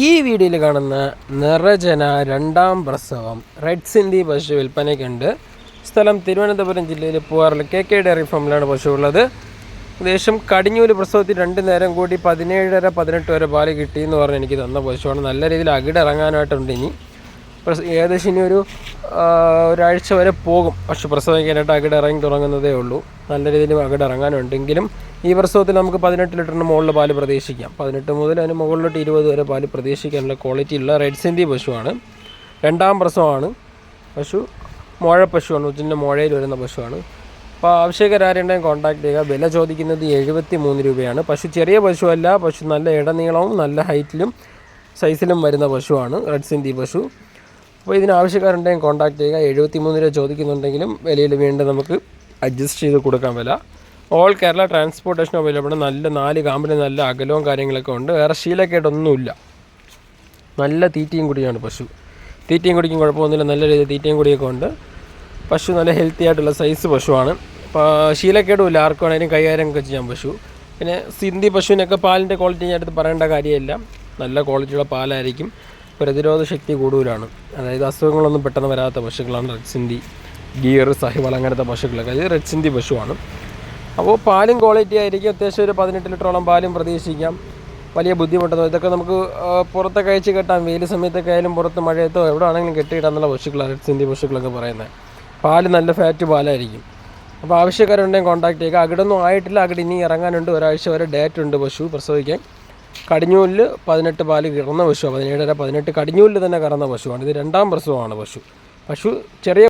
ഈ വീഡിയോയിൽ കാണുന്ന നിറജന രണ്ടാം പ്രസവം റെഡ് സിന്ധി പശു വിൽപ്പനയ്ക്കുണ്ട്. സ്ഥലം തിരുവനന്തപുരം ജില്ലയിൽ പൂവാറിൽ കെ കെ ഡയറി ഫാമിലാണ് പശു ഉള്ളത്. ഏകദേശം കടിഞ്ഞൂൽ പ്രസവത്തിൽ രണ്ട് നേരം കൂടി പതിനേഴര പതിനെട്ട് വരെ പാൽ കിട്ടിയെന്ന് പറഞ്ഞ് എനിക്ക് തന്ന പശുവാണ്. നല്ല രീതിയിൽ അകിടിറങ്ങാനായിട്ടുണ്ട് ഇനി. ഏകദേശം ഇനി ഒരു ഒരാഴ്ച വരെ പോകും. പക്ഷെ പ്രസവിക്കാനായിട്ട് അകിട് ഇറങ്ങി തുടങ്ങുന്നതേ ഉള്ളൂ. നല്ല രീതിയിൽ അകിട് ഇറങ്ങാനുണ്ടെങ്കിലും ഈ പ്രസവത്തിൽ നമുക്ക് പതിനെട്ട് ലിറ്ററിന് മുകളിൽ പാൽ പ്രതീക്ഷിക്കാം. പതിനെട്ട് മുതൽ അതിന് മുകളിലോട്ട് ഇരുപത് വരെ പാൽ പ്രതീക്ഷിക്കാനുള്ള ക്വാളിറ്റി ഉള്ള റെഡ് സിന്ധി പശുവാണ്. രണ്ടാം പ്രസവമാണ്. പശു മുഴ പശുവാണ്. ഉച്ചിന്റെ മുഴയിൽ വരുന്ന പശുവാണ്. അപ്പോൾ ആവശ്യക്കാരുണ്ടെങ്കിൽ കോൺടാക്ട് ചെയ്യുക. വില ചോദിക്കുന്നത് എഴുപത്തി മൂന്ന് രൂപയാണ്. പശു ചെറിയ പശുവല്ല. പശു നല്ല ഇടനീളവും നല്ല ഹൈറ്റിലും സൈസിലും വരുന്ന പശുവാണ് റെഡ് സിന്ധി പശു. അപ്പോൾ ഇതിന് ആവശ്യക്കാരുണ്ടെങ്കിൽ കോൺടാക്ട് ചെയ്യുക. എഴുപത്തി മൂന്ന് രൂപ ചോദിക്കുന്നുണ്ടെങ്കിലും വിലയിൽ വീണ്ടും നമുക്ക് അഡ്ജസ്റ്റ് ചെയ്ത് കൊടുക്കാൻ വില. ഓൾ കേരള ട്രാൻസ്പോർട്ടേഷൻ അവൈലബിൾ നല്ല നാല് കാമ്പിന് നല്ല അകലവും കാര്യങ്ങളൊക്കെ ഉണ്ട്. വേറെ ശീലക്കേട്ടൊന്നുമില്ല നല്ല തീറ്റയും കുടിയാണ് പശു. തീറ്റയും കുടിക്കും കുഴപ്പമൊന്നുമില്ല. നല്ല രീതിയിൽ തീറ്റയും കുടിയൊക്കെ ഉണ്ട്. പശു നല്ല ഹെൽത്തി ആയിട്ടുള്ള സൈസ് പശുവാണ്. അപ്പോൾ ശീലക്കേടുമില്ല ആർക്കും വേണേലും കൈകാര്യം ഒക്കെ ചെയ്യാം പശു. പിന്നെ സിന്ധി പശുവിനൊക്കെ പാലിന്റെ ക്വാളിറ്റി ഞാൻ അടുത്ത് പറയേണ്ട കാര്യമില്ല. നല്ല ക്വാളിറ്റിയുള്ള പാലായിരിക്കും. പ്രതിരോധ ശക്തി കൂടുതലാണ്. അതായത് അസുഖങ്ങളൊന്നും പെട്ടെന്ന് വരാത്ത പശുക്കളാണ് റെഡ് സിന്ധി ഗിയർ സഹിവൾ അങ്ങനത്തെ പശുക്കളൊക്കെ. ഇത് റെഡ് സിന്ധി പശുവാണ്. അപ്പോൾ പാലും ക്വാളിറ്റി ആയിരിക്കും. അത്യാവശ്യം ഒരു പതിനെട്ട് ലിറ്ററോളം പാലും പ്രതീക്ഷിക്കാം. വലിയ ബുദ്ധിമുട്ടൊന്നും ഇതൊക്കെ നമുക്ക് പുറത്തൊക്കെ അയച്ച് കെട്ടാം. വെയിൽ സമയത്തൊക്കെ ആയാലും പുറത്ത് മഴയത്തോ എവിടെ ആണെങ്കിലും കെട്ടിയിടാന്നുള്ള പശുക്കളാണ് സിന്ധി പശുക്കളൊക്കെ പറയുന്നത്. പാൽ നല്ല ഫാറ്റ് പാലായിരിക്കും. അപ്പോൾ ആവശ്യക്കാരുണ്ടെങ്കിൽ കോൺടാക്ട് ചെയ്യുക. അകിടൊന്നും ആയിട്ടില്ല. അകിട് ഇനി ഇറങ്ങാനുണ്ട്. ഒരാഴ്ച വരെ ഡേറ്റ് ഉണ്ട് പശു പ്രസവിക്കാൻ. കടിഞ്ഞൂലിൽ പതിനെട്ട് പാൽ കിടന്ന പശു പതിനേഴര പതിനെട്ട് കടിഞ്ഞൂലിൽ തന്നെ കറന്ന പശുവാണ്. ഇത് രണ്ടാം പ്രസവമാണ് പശു. പശു ചെറിയ